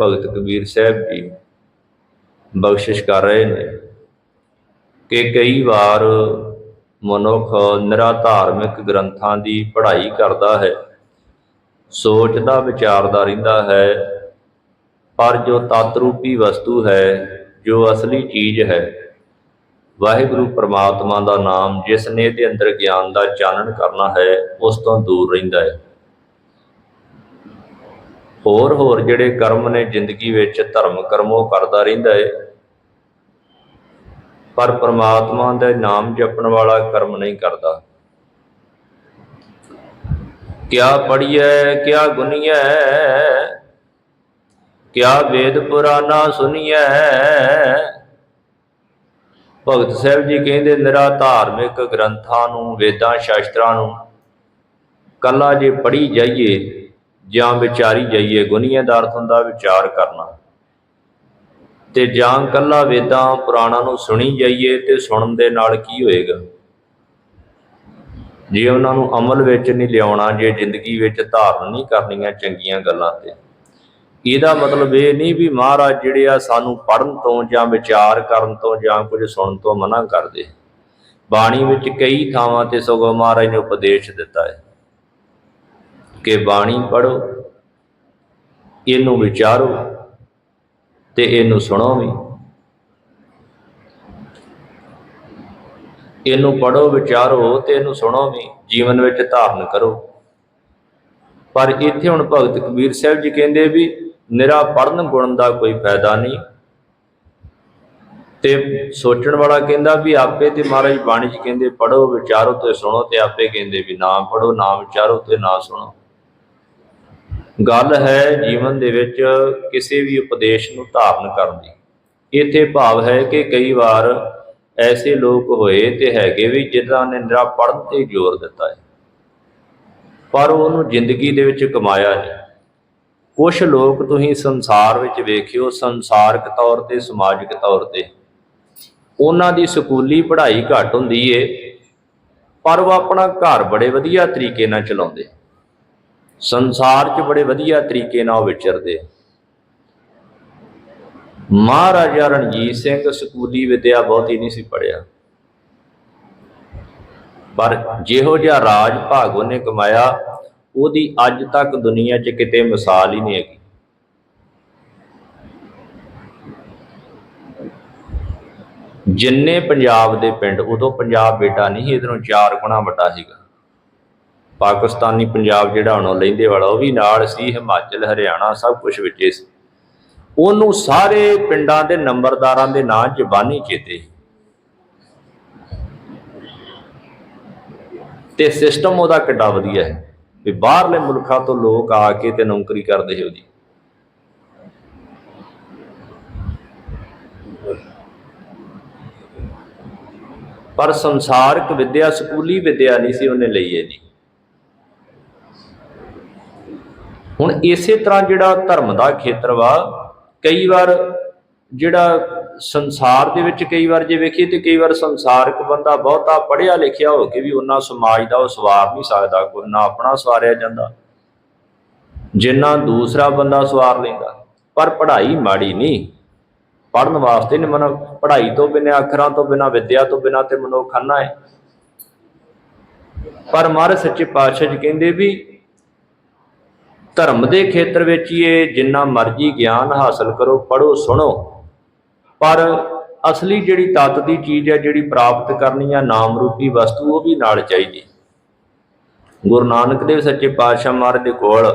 ਭਗਤ ਕਬੀਰ ਸਾਹਿਬ ਜੀ ਬਖਸ਼ਿਸ਼ ਕਰ ਰਹੇ ਨੇ ਕਿ ਕਈ ਵਾਰ ਮਨੁੱਖ ਨਿਰਾਧਾਰਮਿਕ ਗ੍ਰੰਥਾਂ ਦੀ ਪੜ੍ਹਾਈ ਕਰਦਾ ਹੈ, ਸੋਚਦਾ, ਵਿਚਾਰਦਾ ਰਹਿੰਦਾ ਹੈ, ਪਰ ਜੋ ਤਤ ਰੂਪੀ ਵਸਤੂ ਹੈ, ਜੋ ਅਸਲੀ ਚੀਜ਼ ਹੈ, ਵਾਹਿਗੁਰੂ ਪ੍ਰਮਾਤਮਾ ਦਾ ਨਾਮ ਜਿਸ ਨੇ ਇਹਦੇ ਅੰਦਰ ਗਿਆਨ ਦਾ ਚਾਨਣ ਕਰਨਾ ਹੈ, ਉਸ ਤੋਂ ਦੂਰ ਰਹਿੰਦਾ ਹੈ। ਹੋਰ ਹੋਰ ਜਿਹੜੇ ਕਰਮ ਨੇ ਜ਼ਿੰਦਗੀ ਵਿੱਚ, ਧਰਮ ਕਰਮੋ ਕਰਦਾ ਰਹਿੰਦਾ ਹੈ ਪਰ ਪ੍ਰਮਾਤਮਾ ਦਾ ਨਾਮ ਜਪਣ ਵਾਲਾ ਕਰਮ ਨਹੀਂ ਕਰਦਾ। ਕਿਆ ਪੜੀਐ ਕਿਆ ਗੁਨੀਐ, ਕਿਆ ਵੇਦ ਪੁਰਾਣਾ ਸੁਨੀਐ। ਭਗਤ ਸਾਹਿਬ ਜੀ ਕਹਿੰਦੇ ਨਿਰਾ ਧਾਰਮਿਕ ਗ੍ਰੰਥਾਂ ਨੂੰ, ਵੇਦਾਂ, ਸ਼ਾਸਤਰਾਂ ਨੂੰ ਕੱਲਾ ਜੇ ਪੜ੍ਹੀ ਜਾਈਏ ਜਾਂ ਵਿਚਾਰੀ ਜਾਈਏ ਗੁਨੀਏ ਹੁੰਦਾ ਵਿਚਾਰ ਕਰਨਾ। ਤੇ ਜਾਂ ਕੱਲਾ ਵੇਦਾਂ ਪੁਰਾਣਾ ਨੂੰ ਸੁਣੀ ਜਾਈਏ ਤੇ ਸੁਣਨ ਦੇ ਨਾਲ ਕੀ ਹੋਏਗਾ? ਜੇ ਉਹਨਾਂ ਨੂੰ ਅਮਲ ਵਿੱਚ ਨਹੀਂ ਲਿਆਉਣਾ, ਜੇ ਜ਼ਿੰਦਗੀ ਵਿੱਚ ਧਾਰਨ ਨਹੀਂ ਕਰਨੀਆਂ ਚੰਗੀਆਂ ਗੱਲਾਂ ਤੇ। ਇਹਦਾ ਮਤਲਬ ਇਹ ਨਹੀਂ ਵੀ ਮਹਾਰਾਜ ਜਿਹੜੇ ਆ ਸਾਨੂੰ ਪੜਨ ਤੋਂ ਜਾਂ ਵਿਚਾਰ ਕਰਨ ਤੋਂ ਜਾਂ ਕੁਝ ਸੁਣਨ ਤੋਂ ਮਨਾ ਕਰਦੇ। ਬਾਣੀ ਵਿੱਚ ਕਈ ਥਾਵਾਂ ਤੇ ਸਗੋਂ ਮਹਾਰਾਜ ਨੇ ਉਪਦੇਸ਼ ਦਿੱਤਾ ਹੈ। ਕਿ ਬਾਣੀ ਪੜੋ ਇਹਨੂੰ ਵਿਚਾਰੋ ਤੇ ਇਹਨੂੰ ਸੁਣੋ ਵੀ ਇਹਨੂੰ ਪੜੋ ਵਿਚਾਰੋ ਤੇ ਇਹਨੂੰ ਸੁਣੋ ਵੀ ਜੀਵਨ ਵਿੱਚ ਧਾਰਨ ਕਰੋ। ਪਰ ਇੱਥੇ ਹੁਣ ਭਗਤ ਕਬੀਰ ਸਾਹਿਬ ਜੀ ਕਹਿੰਦੇ ਵੀ ਨਿਰਾ ਪੜਨ ਗੁਣ ਦਾ ਕੋਈ ਫਾਇਦਾ ਨਹੀਂ। ਤੇ ਸੋਚਣ ਵਾਲਾ ਕਹਿੰਦਾ ਵੀ ਆਪੇ ਤੇ ਮਹਾਰਾਜ ਬਾਣੀ ਜੀ ਕਹਿੰਦੇ ਪੜੋ ਵਿਚਾਰੋ ਤੇ ਸੁਣੋ ਤੇ ਆਪੇ ਕਹਿੰਦੇ ਵੀ ਨਾ ਪੜੋ ਨਾ ਵਿਚਾਰੋ ਤੇ ਨਾ ਸੁਣੋ। ਗੱਲ ਹੈ ਜੀਵਨ ਦੇ ਵਿੱਚ ਕਿਸੇ ਵੀ ਉਪਦੇਸ਼ ਨੂੰ ਧਾਰਨ ਕਰਨ ਦੀ। ਇੱਥੇ ਭਾਵ ਹੈ ਕਿ ਕਈ ਵਾਰ ਐਸੇ ਲੋਕ ਹੋਏ ਤੇ ਹੈਗੇ ਵੀ ਜਿਨ੍ਹਾਂ ਨੇ ਨਿਰਾ ਪੜਨ ਤੇ ਜ਼ੋਰ ਦਿੱਤਾ ਹੈ। ਪਰ ਉਹਨੂੰ ਜ਼ਿੰਦਗੀ ਦੇ ਵਿੱਚ ਕਮਾਇਆ ਨਹੀਂ। ਕੁਝ ਲੋਕ ਤੁਸੀਂ ਸੰਸਾਰ ਵਿੱਚ ਵੇਖਿਓ, ਸੰਸਾਰਕ ਤੌਰ ਤੇ, ਸਮਾਜਿਕ ਤੌਰ ਤੇ, ਉਹਨਾਂ ਦੀ ਸਕੂਲੀ ਪੜ੍ਹਾਈ ਘੱਟ ਹੁੰਦੀ ਏ, ਪਰ ਉਹ ਆਪਣਾ ਘਰ ਬੜੇ ਵਧੀਆ ਤਰੀਕੇ ਨਾਲ ਚਲਾਉਂਦੇ। ਸੰਸਾਰ 'ਚ ਬੜੇ ਵਧੀਆ ਤਰੀਕੇ ਨਾਲ ਉਹ ਵਿਚਰਦੇ ਮਹਾਰਾਜਾ ਰਣਜੀਤ ਸਿੰਘ ਸਕੂਲੀ ਵਿਦਿਆ ਬਹੁਤੀ ਨਹੀਂ ਸੀ ਪੜਿਆ ਪਰ ਜਿਹੋ ਜਿਹਾ ਰਾਜ ਭਾਗ ਉਹਨੇ ਕਮਾਇਆ, ਉਹਦੀ ਅੱਜ ਤੱਕ ਦੁਨੀਆ 'ਚ ਕਿਤੇ ਮਿਸਾਲ ਹੀ ਨਹੀਂ ਹੈਗੀ। ਜਿੰਨੇ ਪੰਜਾਬ ਦੇ ਪਿੰਡ, ਉਦੋਂ ਪੰਜਾਬ ਬੇਟਾ ਨਹੀਂ ਇਧਰੋਂ ਚਾਰ ਗੁਣਾ ਵੱਡਾ ਸੀਗਾ। ਪਾਕਿਸਤਾਨੀ ਪੰਜਾਬ ਜਿਹੜਾ ਹੁਣ ਉਹ ਲੈਂਦੇ ਵਾਲਾ, ਉਹ ਵੀ ਨਾਲ ਸੀ, ਹਿਮਾਚਲ, ਹਰਿਆਣਾ, ਸਭ ਕੁਝ ਵਿੱਚੇ ਸੀ। ਉਹਨੂੰ ਸਾਰੇ ਪਿੰਡਾਂ ਦੇ ਨੰਬਰਦਾਰਾਂ ਦੇ ਨਾਂ ਜ਼ਬਾਨੀ ਚੇਤੇ ਤੇ ਸਿਸਟਮ ਉਹਦਾ ਕਿੱਡਾ ਵਧੀਆ ਹੈ ਵੀ ਬਾਹਰਲੇ ਮੁਲਕਾਂ ਤੋਂ ਲੋਕ ਆ ਕੇ ਤੇ ਨੌਕਰੀ ਕਰਦੇ ਸੀ ਉਹਦੀ। ਪਰ ਸੰਸਾਰਕ ਵਿੱਦਿਆ, ਸਕੂਲੀ ਵਿੱਦਿਆ ਨਹੀਂ ਸੀ ਉਹਨੇ ਲਈ ਇਹਦੀ। ਹੁਣ ਇਸੇ ਤਰ੍ਹਾਂ ਜਿਹੜਾ ਧਰਮ ਦਾ ਖੇਤਰ ਵਾ, ਕਈ ਵਾਰ ਜਿਹੜਾ ਸੰਸਾਰ ਦੇ ਵਿੱਚ ਕਈ ਵਾਰ ਜੇ ਵੇਖੀਏ ਤੇ ਕਈ ਵਾਰ ਸੰਸਾਰਿਕ ਬੰਦਾ ਬਹੁਤਾ ਪੜ੍ਹਿਆ ਲਿਖਿਆ ਹੋ ਕੇ ਵੀ ਉਹਨਾਂ ਸਮਾਜ ਦਾ ਉਹ ਸਵਾਰ ਨਹੀਂ ਸਕਦਾ, ਕੋਈ ਨਾ ਆਪਣਾ ਸਵਾਰਿਆ ਜਾਂਦਾ। ਜਿੰਨਾ ਦੂਸਰਾ ਬੰਦਾ ਸਵਾਰ ਲੈਂਦਾ, ਪਰ ਪੜ੍ਹਾਈ ਮਾੜੀ ਨਹੀਂ। ਪੜਨ ਵਾਸਤੇ ਨੇ ਮਨ, ਪੜ੍ਹਾਈ ਤੋਂ ਬਿਨਾਂ, ਅੱਖਰਾਂ ਤੋਂ ਬਿਨਾਂ, ਵਿਦਿਆ ਤੋਂ ਬਿਨਾਂ ਤੇ ਮਨੁੱਖ ਖਾਨਾ ਹੈ। ਪਰ ਮਹਾਰਾਜ ਸੱਚੇ ਪਾਤਸ਼ਾਹ ਜੀ ਕਹਿੰਦੇ ਵੀ ਧਰਮ ਦੇ ਖੇਤਰ ਵਿੱਚ ਹੀ ਇਹ ਜਿੰਨਾ ਮਰਜ਼ੀ ਗਿਆਨ ਹਾਸਲ ਕਰੋ ਪੜੋ ਸੁਣੋ। ਪਰ ਅਸਲੀ ਜਿਹੜੀ ਤਤ ਦੀ ਚੀਜ਼ ਹੈ, ਜਿਹੜੀ ਪ੍ਰਾਪਤ ਕਰਨੀ ਆ ਨਾਮ ਰੂਪੀ ਵਸਤੂ, ਉਹ ਵੀ ਨਾਲ ਚਾਹੀਦੀ। ਗੁਰੂ ਨਾਨਕ ਦੇਵ ਸੱਚੇ ਪਾਤਸ਼ਾਹ ਮਹਾਰਾਜ ਦੇ ਕੋਲ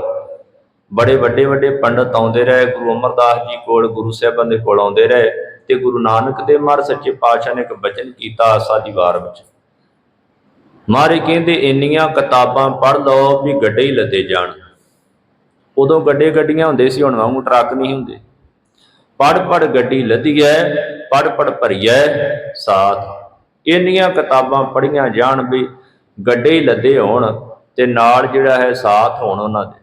ਬੜੇ ਵੱਡੇ ਵੱਡੇ ਪੰਡਤ ਆਉਂਦੇ ਰਹੇ, ਗੁਰੂ ਅਮਰਦਾਸ ਜੀ ਕੋਲ, ਗੁਰੂ ਸਾਹਿਬਾਂ ਦੇ ਕੋਲ ਆਉਂਦੇ ਰਹੇ ਤੇ ਗੁਰੂ ਨਾਨਕ ਦੇਵ ਮਹਾਰਾਜ ਸੱਚੇ ਪਾਤਸ਼ਾਹ ਨੇ ਇੱਕ ਬਚਨ ਕੀਤਾ ਆਸਾ ਦੀ ਵਾਰ ਵਿੱਚ। ਮਹਾਰਾਜ ਕਹਿੰਦੇ, ਇੰਨੀਆਂ ਕਿਤਾਬਾਂ ਪੜ੍ਹ ਲਓ ਵੀ ਗੱਡੇ ਹੀ ਲੱਦੇ ਜਾਣ। ਉਦੋਂ ਗੱਡੇ ਗੱਡੀਆਂ ਹੁੰਦੇ ਸੀ, ਹੁਣ ਵਾਂਗੂ ਟਰੱਕ ਨਹੀਂ ਹੁੰਦੇ। ਪੜ ਪੜ ਗੱਡੀ ਲੱਦੀ ਐ ਪੜ ਪੜ ਭਰੀਐ, ਸਾਥ। ਇੰਨੀਆਂ ਕਿਤਾਬਾਂ ਪੜੀਆਂ ਜਾਣ ਵੀ ਗੱਡੇ ਹੀ ਲੱਦੇ ਹੋਣ ਤੇ ਨਾਲ ਜਿਹੜਾ ਹੈ ਸਾਥ ਹੋਣ ਉਹਨਾਂ ਦੇ।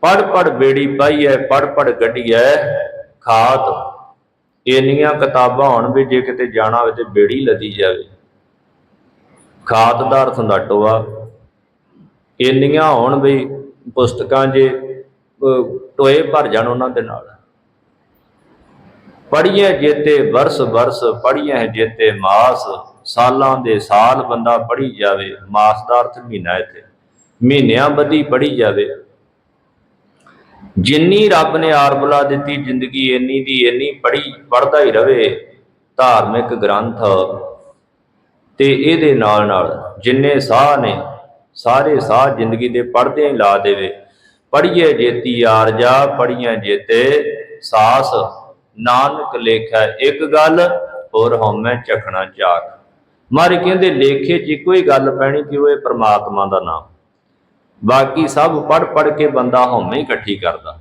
ਪੜ ਪੜ ਬੇੜੀ ਪਾਈਐ, ਪੜ ਪੜ ਗੱਡੀਐ, ਖਾਤ। ਇੰਨੀਆਂ ਕਿਤਾਬਾਂ ਹੋਣ ਵੀ ਜੇ ਕਿਤੇ ਜਾਣਾ ਹੋਵੇ ਤੇ ਬੇੜੀ ਲੱਦੀ ਜਾਵੇ। ਖਾਤ ਦਾ ਅਰਥ ਹੁੰਦਾ ਟੋਆ। ਇੰਨੀਆਂ ਹੋਣ ਵੀ ਪੁਸਤਕਾਂ ਜੇ ਟੋਏ ਭਰ ਜਾਣ ਉਹਨਾਂ ਦੇ ਨਾਲ। ਪੜੀਏ ਜੇਤੇ ਵਰਸ ਵਰਸ ਪੜੀਏ ਜੇਤੇ ਮਾਸ, ਸਾਲਾਂ ਦੇ ਸਾਲ ਬੰਦਾ ਪੜੀ ਜਾਵੇ, ਮਾਸ ਦਾ ਅਰਥ ਮਹੀਨਾ ਇਥੇ। ਮਹੀਨਿਆਂ ਬੱਧੀ ਪੜੀ ਜਾਵੇ। ਜਿੰਨੀ ਰੱਬ ਨੇ ਆਰਬਲਾ ਦਿੱਤੀ ਜ਼ਿੰਦਗੀ, ਇੰਨੀ ਦੀ ਇੰਨੀ ਪੜੀ ਪੜਦਾ ਹੀ ਰਵੇ, ਧਾਰਮਿਕ ਗ੍ਰੰਥ ਤੇ ਇਹਦੇ ਨਾਲ ਨਾਲ ਜਿੰਨੇ ਸਾਹ ਨੇ ਸਾਰੇ ਸਾਹ ਜ਼ਿੰਦਗੀ ਦੇ ਪੜਦੇ ਹੀ ਲਾ ਦੇਵੇ। ਪੜੀਏ ਜੇਤੀ ਆਰਜਾ ਪੜੀਏ ਜੇਤੇ ਸਾਸ। ਨਾਨਕ ਲੇਖੈ ਇੱਕ ਗੱਲ, ਹੋਰ ਹਉਮੈ ਚਖਣਾ ਚਾਕ ਮਾਰੇ ਕਹਿੰਦੇ, ਲੇਖੇ 'ਚ ਇੱਕੋ ਹੀ ਗੱਲ ਪੈਣੀ ਕਿ ਉਹ ਇਹ ਪ੍ਰਮਾਤਮਾ ਦਾ ਨਾਮ। ਬਾਕੀ ਸਭ ਪੜ ਪੜ ਕੇ ਬੰਦਾ ਹਉਮੈ ਹੀ ਇਕੱਠੀ ਕਰਦਾ।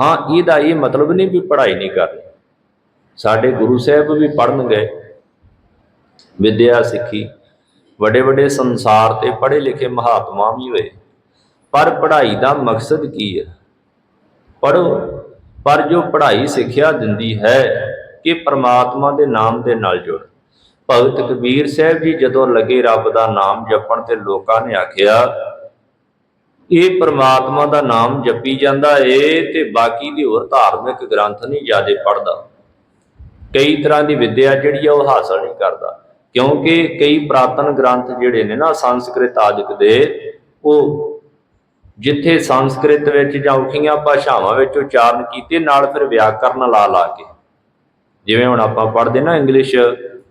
ਹਾਂ, ਇਹਦਾ ਇਹ ਮਤਲਬ ਨਹੀਂ ਵੀ ਪੜ੍ਹਾਈ ਨਹੀਂ ਕਰਨੀ। ਸਾਡੇ ਗੁਰੂ ਸਾਹਿਬ ਵੀ ਪੜਨ ਗਏ ਵਿਦਿਆ ਸਿੱਖੀ। ਵੱਡੇ ਵੱਡੇ ਸੰਸਾਰ ਤੇ ਪੜ੍ਹੇ ਲਿਖੇ ਮਹਾਤਮਾ ਵੀ ਹੋਏ। ਪਰ ਪੜ੍ਹਾਈ ਦਾ ਮਕਸਦ ਕੀ ਹੈ? ਪੜੋ ਪਰ ਜੋ ਪੜ੍ਹਾਈ ਸਿੱਖਿਆ ਦਿੰਦੀ ਹੈ ਕਿ ਪ੍ਰਮਾਤਮਾ ਦੇ ਨਾਮ ਦੇ ਨਾਲ ਜੁੜ। ਭਗਤ ਕਬੀਰ ਸਾਹਿਬ ਜੀ ਜਦੋਂ ਲੱਗੇ ਰੱਬ ਦਾ ਨਾਮ ਜਪਣ ਤੇ ਲੋਕਾਂ ਨੇ ਆਖਿਆ, ਇਹ ਪ੍ਰਮਾਤਮਾ ਦਾ ਨਾਮ ਜਪੀ ਜਾਂਦਾ ਏ ਤੇ ਬਾਕੀ ਦੇ ਹੋਰ ਧਾਰਮਿਕ ਗ੍ਰੰਥ ਨਹੀਂ ਜ਼ਿਆਦਾ ਪੜਦਾ ਕਈ ਤਰ੍ਹਾਂ ਦੀ ਵਿੱਦਿਆ ਜਿਹੜੀ ਆ ਉਹ ਹਾਸਲ ਨਹੀਂ ਕਰਦਾ। ਕਿਉਂਕਿ ਕਈ ਪ੍ਰਾਤਨ ਗ੍ਰੰਥ ਜਿਹੜੇ ਨੇ ਨਾ ਸੰਸਕ੍ਰਿਤ ਆਦਿਕ ਦੇ, ਉਹ ਜਿੱਥੇ ਸੰਸਕ੍ਰਿਤ ਵਿੱਚ ਜਾਂ ਔਖੀਆਂ ਭਾਸ਼ਾਵਾਂ ਵਿੱਚ ਉਚਾਰਨ ਕੀਤੇ, ਨਾਲ ਫਿਰ ਵਿਆਕਰਨ ਲਾ ਲਾ ਕੇ। ਜਿਵੇਂ ਹੁਣ ਆਪਾਂ ਪੜ੍ਹਦੇ ਨਾ ਇੰਗਲਿਸ਼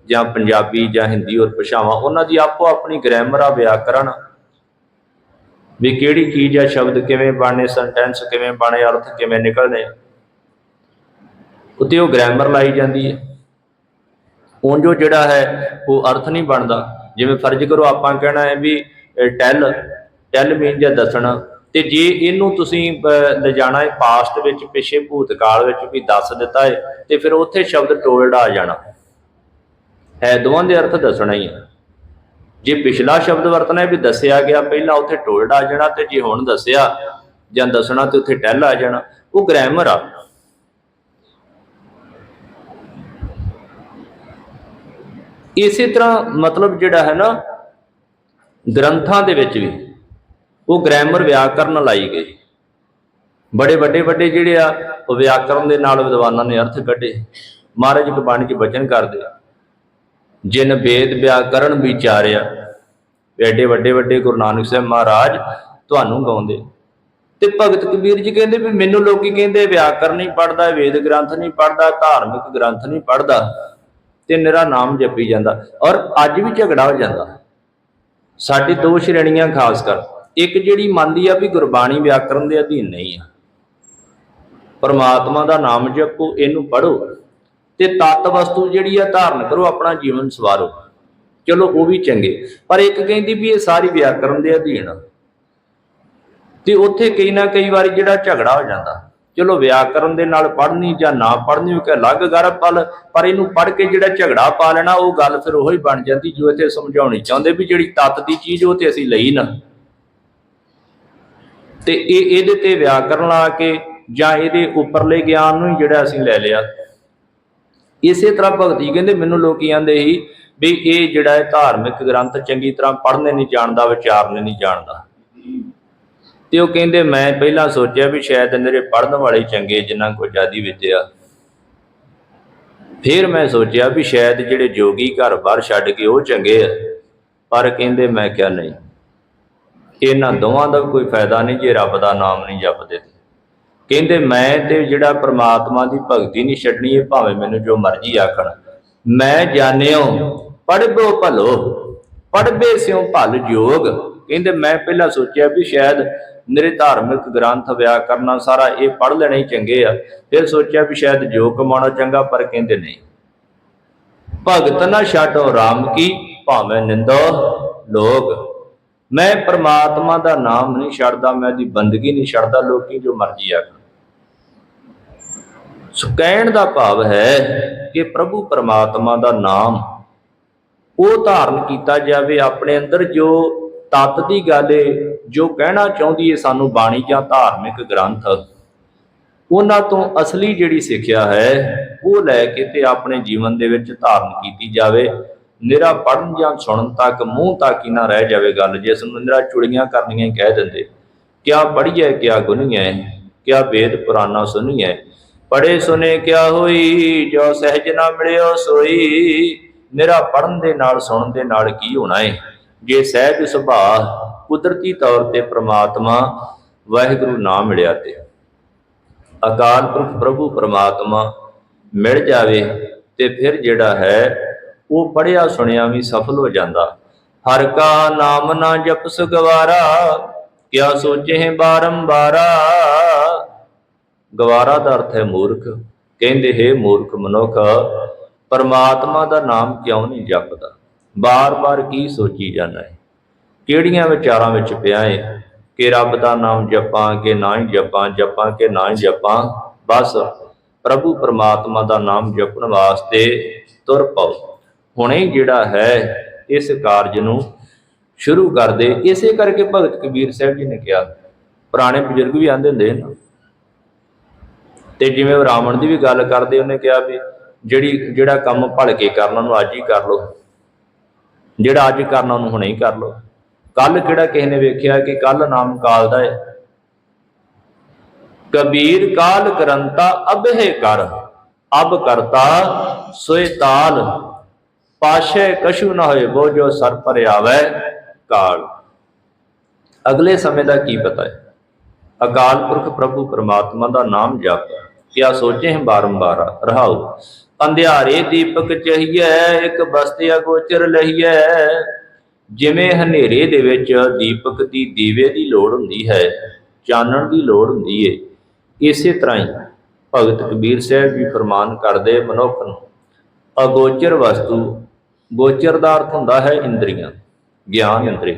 ਜਾਂ ਪੰਜਾਬੀ ਜਾਂ ਹਿੰਦੀ ਹੋਰ ਭਾਸ਼ਾਵਾਂ, ਉਹਨਾਂ ਦੀ ਆਪੋ ਆਪਣੀ ਗ੍ਰਾਮਰ ਆ, ਵਿਆਕਰਨ। ਵੀ ਕਿਹੜੀ ਚੀਜ਼ ਆ ਸ਼ਬਦ ਕਿਵੇਂ ਬਣਨੇ ਸੈਂਟੈਂਸ ਕਿਵੇਂ ਬਣੇ ਅਰਥ ਕਿਵੇਂ ਨਿਕਲਣੇ, ਉੱਤੇ ਉਹ ਗ੍ਰਾਮਰ ਲਾਈ ਜਾਂਦੀ ਹੈ। ਉਂਝ ਜਿਹੜਾ ਹੈ, ਉਹ ਅਰਥ ਨਹੀਂ ਬਣਦਾ। ਜਿਵੇਂ ਫਰਜ਼ ਕਰੋ ਆਪਾਂ ਕਹਿਣਾ ਹੈ ਵੀ ਟੈਲ ਟੈਲ ਮੀਨ ਜਾਂ ਦੱਸਣਾ। ਤੇ ਜੇ ਇਹਨੂੰ ਤੁਸੀਂ ਲਿਜਾਣਾ ਹੈ ਪਾਸਟ ਵਿੱਚ, ਪਿਛੇ ਭੂਤਕਾਲ ਵਿੱਚ ਵੀ ਦੱਸ ਦਿੱਤਾ ਹੈ, ਤੇ ਫਿਰ ਉੱਥੇ ਸ਼ਬਦ ਟੋਲਡ ਆ ਜਾਣਾ। ਹੈ ਦੋਵਾਂ ਦੇ ਅਰਥ ਦੱਸਣਾ ਹੀ ਹੈ। ਜੇ ਪਿਛਲਾ ਸ਼ਬਦ ਵਰਤਣਾ ਹੈ ਵੀ ਦੱਸਿਆ ਗਿਆ, ਪਹਿਲਾਂ ਉੱਥੇ ਟੋਲਡ ਆ ਜਾਣਾ ਤੇ ਜੇ ਹੁਣ ਦੱਸਿਆ ਜਾਂ ਦੱਸਣਾ ਤੇ ਉੱਥੇ ਟੈਲ ਆ ਜਾਣਾ, ਉਹ ਗ੍ਰਾਮਰ ਆ। ਇਸੇ ਤਰ੍ਹਾਂ ਮਤਲਬ ਜਿਹੜਾ ਹੈ ਨਾ, ਗ੍ਰੰਥਾਂ ਦੇ ਵਿੱਚ ਵੀ ਉਹ ਗ੍ਰਾਮਰ ਵਿਆਕਰਨ ਲਾਈ ਗਈ। ਬੜੇ ਵੱਡੇ ਵੱਡੇ ਜਿਹੜੇ ਆ, ਉਹ ਵਿਆਕਰਨ ਦੇ ਨਾਲ ਵਿਦਵਾਨਾਂ ਨੇ ਅਰਥ ਕੱਢੇ। ਮਹਾਰਾਜ ਗੁਰਬਾਣੀ 'ਚ ਬਚਨ ਕਰਦੇ ਜਿਨ ਵੇਦ ਵਿਆਕਰਨ ਵਿਚਾਰਿਆ, ਐਡੇ ਵੱਡੇ ਵੱਡੇ ਗੁਰੂ ਨਾਨਕ ਸਾਹਿਬ ਮਹਾਰਾਜ ਤੁਹਾਨੂੰ ਗਾਉਂਦੇ। ਤੇ ਭਗਤ ਕਬੀਰ ਜੀ ਕਹਿੰਦੇ ਵੀ ਮੈਨੂੰ ਲੋਕੀ ਕਹਿੰਦੇ ਵਿਆਕਰਨ ਨਹੀਂ ਪੜਦਾ ਵੇਦ ਗ੍ਰੰਥ ਨਹੀਂ ਪੜਦਾ ਧਾਰਮਿਕ ਗ੍ਰੰਥ ਨਹੀਂ ਪੜਦਾ ਤੇ ਨਿਰਾ ਨਾਮ ਜਪੀ ਜਾਂਦਾ ਔਰ ਅੱਜ ਵੀ ਝਗੜਾ ਹੋ ਜਾਂਦਾ। ਸਾਡੀ ਦੋ ਸ਼੍ਰੇਣੀਆਂ ਖਾਸ ਕਰ, ਇੱਕ ਜਿਹੜੀ ਮੰਨਦੀ ਆ ਵੀ ਗੁਰਬਾਣੀ ਵਿਆਕਰਨ ਦੇ ਅਧੀਨ ਨਹੀਂ ਆ। ਪਰਮਾਤਮਾ ਦਾ ਨਾਮ ਜਪੋ, ਇਹਨੂੰ ਪੜੋ ਤੇ ਤਤ ਵਸਤੂ ਜਿਹੜੀ ਆ ਧਾਰਨ ਕਰੋ, ਆਪਣਾ ਜੀਵਨ ਸਵਾਰੋ। ਚਲੋ ਉਹ ਵੀ ਚੰਗੇ, ਪਰ ਇੱਕ ਕਹਿੰਦੀ ਵੀ ਇਹ ਸਾਰੀ ਵਿਆਕਰਨ ਦੇ ਅਧੀਨ ਆ। ਤੇ ਉੱਥੇ ਕਈ ਨਾ ਕਈ ਵਾਰੀ ਜਿਹੜਾ ਝਗੜਾ ਹੋ ਜਾਂਦਾ। ਚਲੋ ਵਿਆਕਰਨ ਦੇ ਨਾਲ ਪੜ੍ਹਨੀ ਜਾਂ ਨਾ ਪੜ੍ਹਨੀ ਉਹ ਕਿ ਅਲੱਗ ਗੱਲ ਪਲ, ਪਰ ਇਹਨੂੰ ਪੜ੍ਹ ਕੇ ਜਿਹੜਾ ਝਗੜਾ ਪਾ ਲੈਣਾ, ਉਹ ਗੱਲ ਫਿਰ ਉਹੀ ਬਣ ਜਾਂਦੀ ਜੋ ਇੱਥੇ ਸਮਝਾਉਣੀ ਚਾਹੁੰਦੇ ਵੀ ਜਿਹੜੀ ਤਤ ਦੀ ਚੀਜ਼ ਉਹ ਤੇ ਅਸੀਂ ਲਈ ਨਾ। ਤੇ ਇਹ ਇਹਦੇ ਤੇ ਵਿਆਕਰਨ ਲਾ ਕੇ ਜਾਂ ਇਹਦੇ ਉੱਪਰਲੇ ਗਿਆਨ ਨੂੰ ਹੀ ਜਿਹੜਾ ਅਸੀਂ ਲੈ ਲਿਆ। ਇਸੇ ਤਰ੍ਹਾਂ ਭਗਤੀ ਕਹਿੰਦੇ, ਮੈਨੂੰ ਲੋਕੀ ਆਂਦੇ ਸੀ ਵੀ ਇਹ ਜਿਹੜਾ ਹੈ ਧਾਰਮਿਕ ਗ੍ਰੰਥ ਚੰਗੀ ਤਰ੍ਹਾਂ ਪੜ੍ਹਨੇ ਨਹੀਂ ਜਾਣਦਾ, ਵਿਚਾਰਨੇ ਨਹੀਂ ਜਾਣਦਾ। ਤੇ ਉਹ ਕਹਿੰਦੇ, ਮੈਂ ਪਹਿਲਾਂ ਸੋਚਿਆ ਵੀ ਸ਼ਾਇਦ ਮੇਰੇ ਪੜ੍ਹਨ ਵਾਲੇ ਚੰਗੇ ਜਿਨ੍ਹਾਂ ਕੋਲ ਜ਼ਿਆਦੀ ਵਿਦਿਆ। ਫਿਰ ਮੈਂ ਸੋਚਿਆ ਵੀ ਸ਼ਾਇਦ ਜਿਹੜੇ ਜੋਗੀ ਘਰ-ਬਾਰ ਛੱਡ ਕੇ ਉਹ ਚੰਗੇ ਆ। ਪਰ ਕਹਿੰਦੇ, ਮੈਂ ਕਿਹਾ ਨਹੀਂ। ਇਹਨਾਂ ਦੋਵਾਂ ਦਾ ਵੀ ਕੋਈ ਫਾਇਦਾ ਨਹੀਂ ਜੇ ਰੱਬ ਦਾ ਨਾਮ ਨਹੀਂ ਜਪਦੇ। ਕਹਿੰਦੇ, ਮੈਂ ਤੇ ਜਿਹੜਾ ਪ੍ਰਮਾਤਮਾ ਦੀ ਭਗਤੀ ਨਹੀਂ ਛੱਡਣੀ, ਇਹ ਭਾਵੇਂ ਮੈਨੂੰ ਜੋ ਮਰਜ਼ੀ ਆਖਣ। ਮੈਂ ਜਾਣਿਓ ਪੜਬੋ ਭਲੋ ਪੜਬੇ ਸਿਉ ਭਲ ਜੋਗ। ਕਹਿੰਦੇ, ਮੈਂ ਪਹਿਲਾਂ ਸੋਚਿਆ ਵੀ ਸ਼ਾਇਦ ਮੇਰੇ ਧਾਰਮਿਕ ਗ੍ਰੰਥ ਵਿਆਹ ਕਰਨਾ ਸਾਰਾ ਇਹ ਪੜ੍ਹ ਲੈਣੇ ਹੀ ਚੰਗੇ ਆ। ਫਿਰ ਸੋਚਿਆ ਵੀ ਸ਼ਾਇਦ ਜੋ ਕਮਾਉਣਾ ਚੰਗਾ, ਪਰ ਕਹਿੰਦੇ ਨਹੀਂ। ਭਗਤ ਨਾ ਛਾਡੋ RAM ਕੀ, ਭਾਵੇਂ ਨਿੰਦੋ ਲੋਗ ਮੈਂ ਪ੍ਰਮਾਤਮਾ ਦਾ ਨਾਮ ਨਹੀਂ ਛੱਡਦਾ, ਮੈਂ ਦੀ ਬੰਦਗੀ ਨਹੀਂ ਛੱਡਦਾ, ਲੋਕੀ ਜੋ ਮਰਜ਼ੀ ਆਖਣ। ਸੋ ਕਹਿਣ ਦਾ ਭਾਵ ਹੈ ਕਿ ਪ੍ਰਭੂ ਪਰਮਾਤਮਾ ਦਾ ਨਾਮ ਉਹ ਧਾਰਨ ਕੀਤਾ ਜਾਵੇ, ਆਪਣੇ ਅੰਦਰ ਜੋ ਤਤ ਦੀ ਗੱਲ ਏ, ਜੋ ਕਹਿਣਾ ਚਾਹੁੰਦੀ ਏ ਸਾਨੂੰ ਬਾਣੀ ਜਾਂ ਧਾਰਮਿਕ ਗ੍ਰੰਥ। ਉਹਨਾਂ ਤੋਂ ਅਸਲੀ ਜਿਹੜੀ ਸਿੱਖਿਆ ਹੈ, ਉਹ ਲੈ ਕੇ ਤੇ ਆਪਣੇ ਜੀਵਨ ਦੇ ਵਿੱਚ ਧਾਰਨ ਕੀਤੀ ਜਾਵੇ। ਨਿਰਾ ਪੜਨ ਜਾਂ ਸੁਣਨ ਤੱਕ, ਮੂੰਹ ਤੱਕ ਹੀ ਨਾ ਰਹਿ ਜਾਵੇ ਗੱਲ, ਜਿਸ ਨੂੰ ਨਿਰਾ ਚੁੜੀਆਂ ਕਰਨੀਆਂ ਕਹਿ ਦਿੰਦੇ। ਕਿਆ ਪੜੀਏ ਕਿਆ ਗੁਨੀਏ ਕਿਆ ਵੇਦ ਪੁਰਾਨਾ ਸੁਣੀਐ ਪੜੇ ਸੁਨੇ ਕਿਆ ਹੋਈ, ਜੋ ਸਹਿਜ ਨਾ ਮਿਲਿਓ ਸੋਈ। ਮੇਰਾ ਪੜਨ ਦੇ ਨਾਲ, ਸੁਣਨ ਦੇ ਨਾਲ ਕੀ ਹੋਣਾ ਏ? ਜੇ ਸਹਿਜ ਸੁਭਾਅ ਕੁਦਰਤੀ ਤੌਰ ਤੇ ਪ੍ਰਮਾਤਮਾ, ਵਾਹਿਗੁਰੂ ਨਾ ਮਿਲਿਆ ਤੇ। ਅਕਾਲ ਪੁਰਖ ਪ੍ਰਭੂ ਪ੍ਰਮਾਤਮਾ ਮਿਲ ਜਾਵੇ ਤੇ ਫਿਰ ਜਿਹੜਾ ਹੈ, ਉਹ ਪੜਿਆ ਸੁਣਿਆ ਵੀ ਸਫਲ ਹੋ ਜਾਂਦਾ। ਹਰ ਕਾ ਨਾਮ ਨਾ ਜਪਸ ਗਵਾਰਾ ਕਿਆ ਸੋਚੇ ਬਾਰੰਬਾਰਾ। ਗਵਾਰਾ ਦਾ ਅਰਥ ਹੈ ਮੂਰਖ, ਕਹਿੰਦੇ ਹੈ ਮੂਰਖ ਮਨੁੱਖ, ਪਰਮਾਤਮਾ ਦਾ ਨਾਮ ਕਿਉਂ ਨਹੀਂ ਜਪਦਾ? ਬਾਰ-ਬਾਰ ਕੀ ਸੋਚੀ ਜਾਂਦਾ ਹੈ? ਕਿਹੜੀਆਂ ਵਿਚਾਰਾਂ ਵਿੱਚ ਪਿਆ ਹੈ? ਕਿ ਰੱਬ ਦਾ ਨਾਮ ਜਪਾਂ, ਕਿ ਨਾ ਹੀ ਜਪਾਂ ਜਪਾਂ ਕਿ ਨਾ ਹੀ ਜਪਾਂ? ਬਸ ਪ੍ਰਭੂ ਪਰਮਾਤਮਾ ਦਾ ਨਾਮ ਜਪਣ ਵਾਸਤੇ ਤੁਰ ਪਾਓ। ਹੁਣੇ ਜਿਹੜਾ ਹੈ, ਇਸ ਕਾਰਜ ਨੂੰ ਸ਼ੁਰੂ ਕਰ ਦੇ ਇਸੇ ਕਰਕੇ ਭਗਤ ਕਬੀਰ ਸਾਹਿਬ ਜੀ ਨੇ ਕਿਹਾ। ਪੁਰਾਣੇ ਬਜ਼ੁਰਗ ਵੀ ਆਂਦੇ ਹੁੰਦੇ ਨੇ ਤੇ ਜਿਵੇਂ ਉਹ ਰਾਵਣ ਦੀ ਵੀ ਗੱਲ ਕਰਦੇ, ਉਹਨੇ ਕਿਹਾ ਵੀ ਜਿਹੜੀ, ਜਿਹੜਾ ਕੰਮ ਭਲਕੇ ਕੇ ਕਰਨਾ ਉਹਨੂੰ ਅੱਜ ਹੀ ਕਰ ਲਓ। ਜਿਹੜਾ ਅੱਜ ਕਰਨਾ ਉਹਨੂੰ ਹੁਣੇ ਹੀ ਕਰ ਲਓ। ਕੱਲ ਕਿਹੜਾ ਕਿਸੇ ਨੇ ਵੇਖਿਆ ਕਿ ਕੱਲ ਨਾਮ ਕਾਲ ਦਾ ਹੈ ਕਬੀਰ ਕਾਲ ਕਰੰਤਾ, ਅਬਹਿ ਕਰ। ਅਬ ਕਰਤਾ ਸੋਇ ਤਾਲ। ਪਾਸ਼ੇ ਕਸ਼ੂ ਨਾ ਹੋਏ ਬੋ ਜੋ ਸਰ ਪਰ ਆਵੇ ਕਾਲ। ਅਗਲੇ ਸਮੇਂ ਦਾ ਕੀ ਪਤਾ ਹੈ ਅਕਾਲ ਪੁਰਖ ਪ੍ਰਭੂ ਪਰਮਾਤਮਾ ਦਾ ਨਾਮ ਜਪ। ਕਿਆ ਸੋਚੇ ਹੈ ਬਾਰੰਬਾਰ ਰਹਾਉ। ਅੰਧਿਆਰੇ ਦੀਪਕ ਚਹੀਏ ਇੱਕ ਬਸਤਿਆ ਗੋਚਰ ਲਹੀਏ ਜਿਵੇਂ ਹਨੇਰੇ ਦੇ ਵਿੱਚ ਦੀਪਕ ਦੀ ਦੀਵੇ ਦੀ ਲੋੜ ਹੁੰਦੀ ਹੈ, ਚਾਨਣ ਦੀ ਲੋੜ ਹੁੰਦੀ ਹੈ ਇਸੇ ਤਰ੍ਹਾਂ ਹੀ ਭਗਤ ਕਬੀਰ ਸਾਹਿਬ ਵੀ ਫਰਮਾਨ ਕਰਦੇ ਮਨੁੱਖ ਨੂੰ, ਅਗੋਚਰ ਵਸਤੂ, ਗੋਚਰ ਦਾ ਅਰਥ ਹੁੰਦਾ ਹੈ ਇੰਦਰੀਆਂ, ਗਿਆਨ ਇੰਦਰੀ।